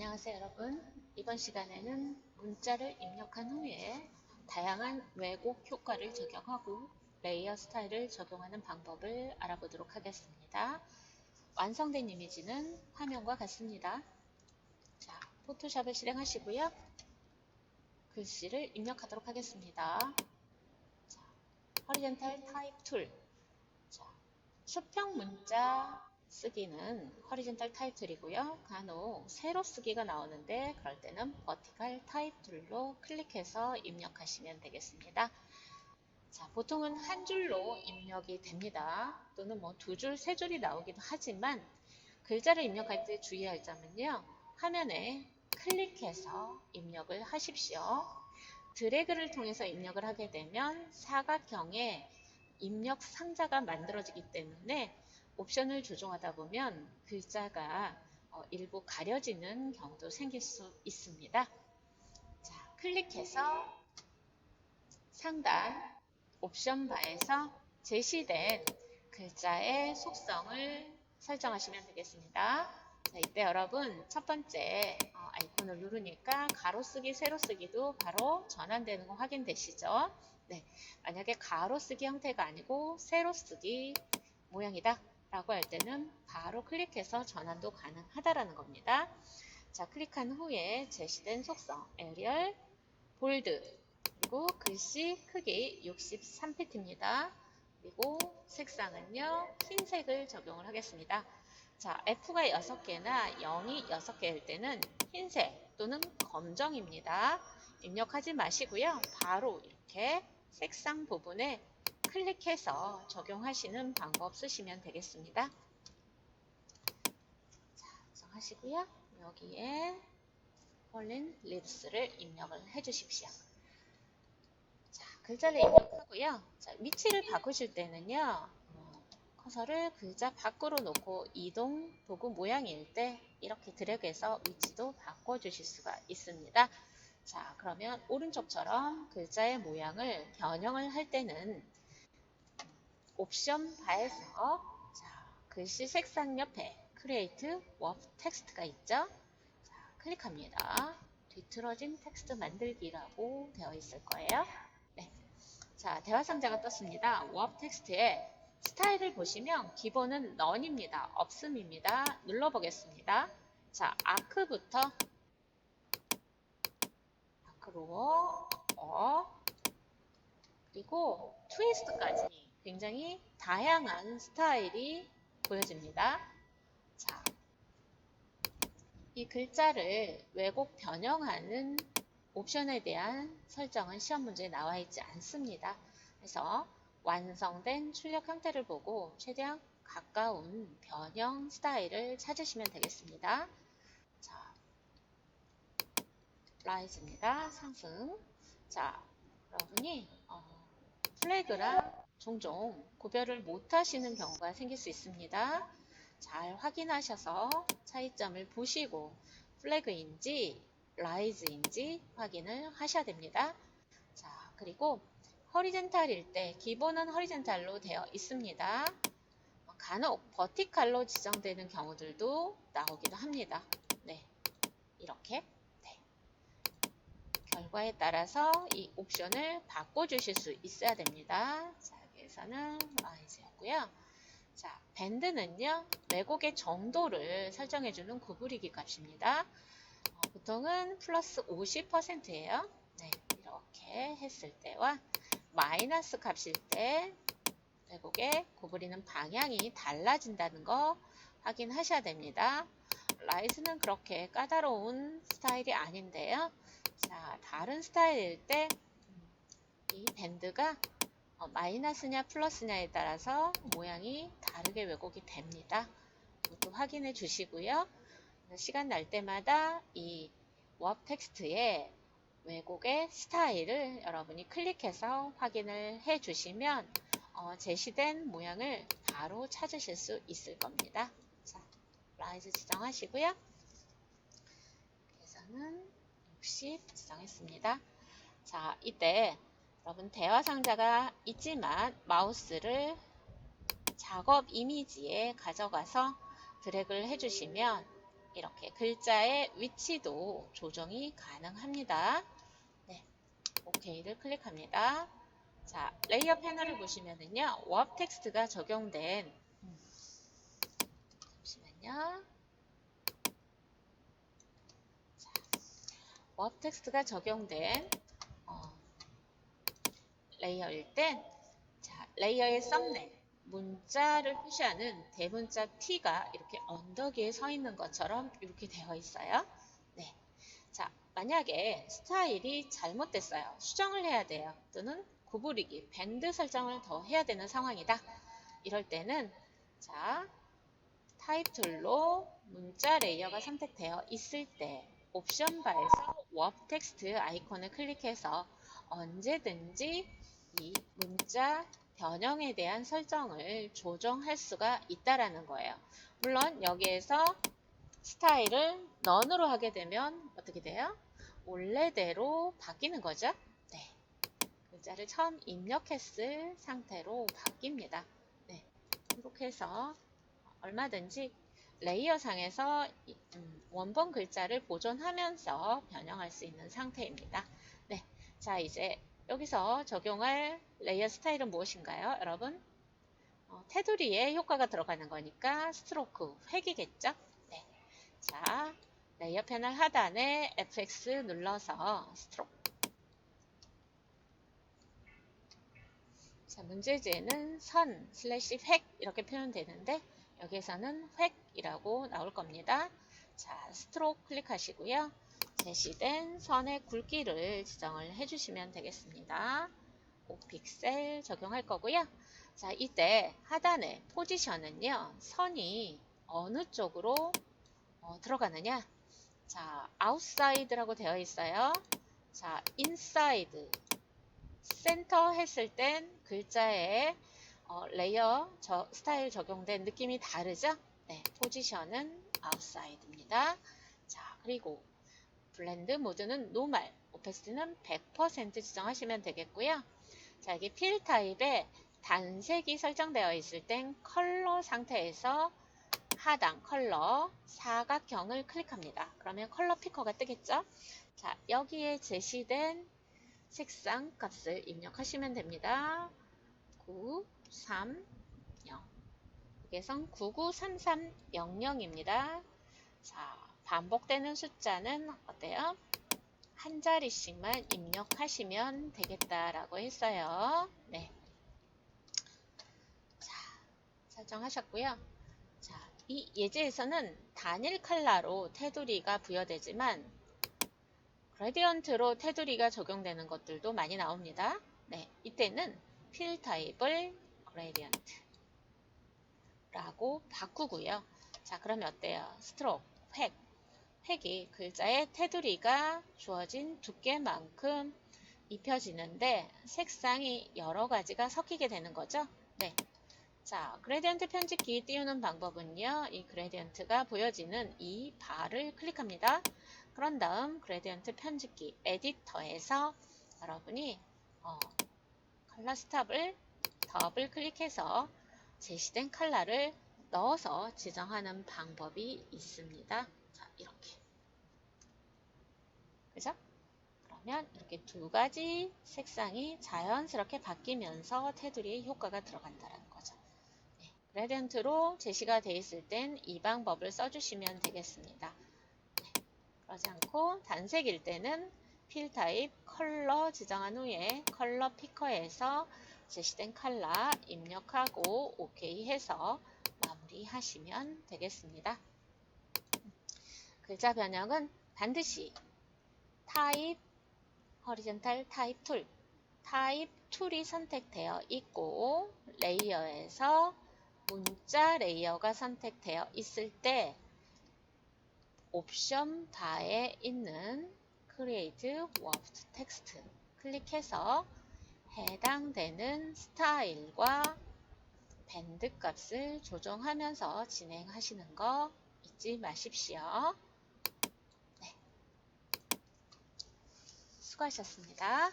안녕하세요 여러분. 이번 시간에는 문자를 입력한 후에 다양한 왜곡 효과를 적용하고 레이어 스타일을 적용하는 방법을 알아보도록 하겠습니다. 완성된 이미지는 화면과 같습니다. 자 포토샵을 실행하시고요. 글씨를 입력하도록 하겠습니다. 자, 허리젠탈 타입 툴 자, 수평 문자 쓰기는 허리젠탈 타입 툴이고요. 간혹 세로 쓰기가 나오는데 그럴 때는 버티칼 타입 툴로 클릭해서 입력하시면 되겠습니다. 자, 보통은 한 줄로 입력이 됩니다. 또는 뭐 두 줄, 세 줄이 나오기도 하지만 글자를 입력할 때 주의할 점은요. 화면에 클릭해서 입력을 하십시오. 드래그를 통해서 입력을 하게 되면 사각형의 입력 상자가 만들어지기 때문에 옵션을 조정하다 보면 글자가 어, 일부 가려지는 경우도 생길 수 있습니다. 자, 클릭해서 상단 옵션 바에서 제시된 글자의 속성을 설정하시면 되겠습니다. 자, 이때 여러분 첫 번째 어, 아이콘을 누르니까 가로쓰기, 세로쓰기도 바로 전환되는 거 확인되시죠? 네, 만약에 가로쓰기 형태가 아니고 세로쓰기 모양이다. 라고 할 때는 바로 클릭해서 전환도 가능하다라는 겁니다. 자, 클릭한 후에 제시된 속성, 에리얼, 볼드, 그리고 글씨 크기 63피트입니다. 그리고 색상은요, 흰색을 적용을 하겠습니다. 자, F가 6개나 0이 6개일 때는 흰색 또는 검정입니다. 입력하지 마시고요. 바로 이렇게 색상 부분에 클릭해서 적용하시는 방법 쓰시면 되겠습니다. 자, 정하시고요. 여기에 폴린 립스를 입력을 해 주십시오. 자, 글자를 입력하고요. 자, 위치를 바꾸실 때는요. 어, 커서를 글자 밖으로 놓고 이동 도구 모양일 때 이렇게 드래그해서 위치도 바꿔주실 수가 있습니다. 자, 그러면 오른쪽처럼 글자의 모양을 변형을 할 때는 옵션 바에서 자, 글씨 색상 옆에 Create Word Text가 있죠? 자, 클릭합니다. 뒤틀어진 텍스트 만들기라고 되어 있을 거예요. 네. 자, 대화 상자가 떴습니다. Word 텍스트에 스타일을 보시면 기본은 넌입니다. 없음입니다. 눌러보겠습니다. 자, 아크부터 아크로 어 그리고 트위스트까지 굉장히 다양한 스타일이 보여집니다. 자, 이 글자를 왜곡 변형하는 옵션에 대한 설정은 시험 문제에 나와 있지 않습니다. 그래서 완성된 출력 형태를 보고 최대한 가까운 변형 스타일을 찾으시면 되겠습니다. 자, 라이즈입니다. 상승. 자, 여러분이 어, 플래그랑 종종 구별을 못 하시는 경우가 생길 수 있습니다. 잘 확인하셔서 차이점을 보시고 플래그인지 라이즈인지 확인을 하셔야 됩니다. 자, 그리고 허리젠탈일 때 기본은 허리젠탈로 되어 있습니다. 간혹 버티칼로 지정되는 경우들도 나오기도 합니다. 네, 이렇게 네. 결과에 따라서 이 옵션을 바꿔주실 수 있어야 됩니다. 자, 여기서는 라이즈였고요. 자, 밴드는요, 왜곡의 정도를 설정해주는 구부리기 값입니다. 어, 보통은 플러스 50%예요. 네, 이렇게 했을 때와 마이너스 값일 때 왜곡의 구부리는 방향이 달라진다는 거 확인하셔야 됩니다. 라이즈는 그렇게 까다로운 스타일이 아닌데요. 자, 다른 스타일일 때 이 밴드가 어, 마이너스냐 플러스냐에 따라서 모양이 다르게 왜곡이 됩니다. 이것도 확인해 주시고요. 시간 날 때마다 이 워업 텍스트의 왜곡의 스타일을 여러분이 클릭해서 확인을 해 주시면 어, 제시된 모양을 바로 찾으실 수 있을 겁니다. 자, 라이즈 지정하시고요. 계산은 60 지정했습니다. 자, 이때 여러분 대화 상자가 있지만 마우스를 작업 이미지에 가져가서 드래그를 해주시면 이렇게 글자의 위치도 조정이 가능합니다. 네, OK를 클릭합니다. 자, 레이어 패널을 보시면은요, 워프 텍스트가 적용된 음, 잠시만요. 자, 워프 텍스트가 적용된 어, 레이어일 땐 자, 레이어의 썸네일 문자를 표시하는 대문자 T가 이렇게 언덕 위에 서 있는 것처럼 이렇게 되어 있어요. 네. 자, 만약에 스타일이 잘못됐어요. 수정을 해야 돼요. 또는 구부리기, 밴드 설정을 더 해야 되는 상황이다. 이럴 때는 자, 타입 툴로 문자 레이어가 선택되어 있을 때 옵션 바에서 워프 텍스트 아이콘을 클릭해서 언제든지 이 문자 변형에 대한 설정을 조정할 수가 있다라는 거예요. 물론 여기에서 스타일을 넌으로 하게 되면 어떻게 돼요? 원래대로 바뀌는 거죠. 네. 글자를 처음 입력했을 상태로 바뀝니다. 네. 이렇게 해서 얼마든지 레이어 상에서 음, 원본 글자를 보존하면서 변형할 수 있는 상태입니다. 네. 자, 이제 여기서 적용할 레이어 스타일은 무엇인가요? 여러분? 어, 테두리에 효과가 들어가는 거니까 스트로크, 획이겠죠? 네. 자, 레이어 패널 하단에 FX 눌러서 스트로크. 자, 문제지에는 선, 슬래시 획 이렇게 표현되는데 여기에서는 획이라고 나올 겁니다. 자, 스트로크 클릭하시고요. 제시된 선의 굵기를 지정을 해주시면 되겠습니다. 5픽셀 적용할 거고요. 자, 이때 하단에 포지션은요, 선이 어느 쪽으로 어, 들어가느냐? 자, outside라고 되어 있어요. 자, inside, 센터 했을 땐 글자에 어, 레이어 저, 스타일 적용된 느낌이 다르죠? 네, 포지션은 outside입니다. 자, 그리고 블렌드 모드는 노멀, 오페스티는 100% 지정하시면 되겠고요. 자, 여기 필 타입에 단색이 설정되어 있을 땐 컬러 상태에서 하단 컬러 사각형을 클릭합니다. 그러면 컬러 피커가 뜨겠죠? 자, 여기에 제시된 색상 값을 입력하시면 됩니다. 9, 3, 0. 여기선 993300입니다. 자, 반복되는 숫자는 어때요? 한 자리씩만 입력하시면 되겠다라고 했어요. 네. 자, 설정하셨고요. 자, 이 예제에서는 단일 컬러로 테두리가 부여되지만 그레디언트로 테두리가 적용되는 것들도 많이 나옵니다. 네, 이때는 필 타입을 그레디언트 라고 바꾸고요. 자, 그러면 어때요? 스트로크, 획, 획이 글자의 테두리가 주어진 두께만큼 입혀지는데 색상이 여러 가지가 섞이게 되는 거죠. 네. 자, 그레디언트 편집기 띄우는 방법은요. 이 그레디언트가 보여지는 이 바를 클릭합니다. 그런 다음 그레디언트 편집기 에디터에서 여러분이 어, 컬러 스탑을 더블 클릭해서 제시된 컬러를 넣어서 지정하는 방법이 있습니다. 자, 이렇게. 그죠? 그러면 이렇게 두 가지 색상이 자연스럽게 바뀌면서 테두리에 효과가 들어간다는 거죠. 네, 그레디언트로 제시가 되어 있을 땐 이 방법을 써주시면 되겠습니다. 네, 그러지 않고 단색일 때는 필 타입 컬러 지정한 후에 컬러 피커에서 제시된 컬러 입력하고 OK 해서 마무리하시면 되겠습니다. 글자 변형은 반드시 타입 horizontal 타입 툴 타입 툴이 선택되어 있고 레이어에서 문자 레이어가 선택되어 있을 때 옵션 바에 있는 Create Warped Text 클릭해서 해당되는 스타일과 밴드 값을 조정하면서 진행하시는 거 잊지 마십시오. 수고하셨습니다.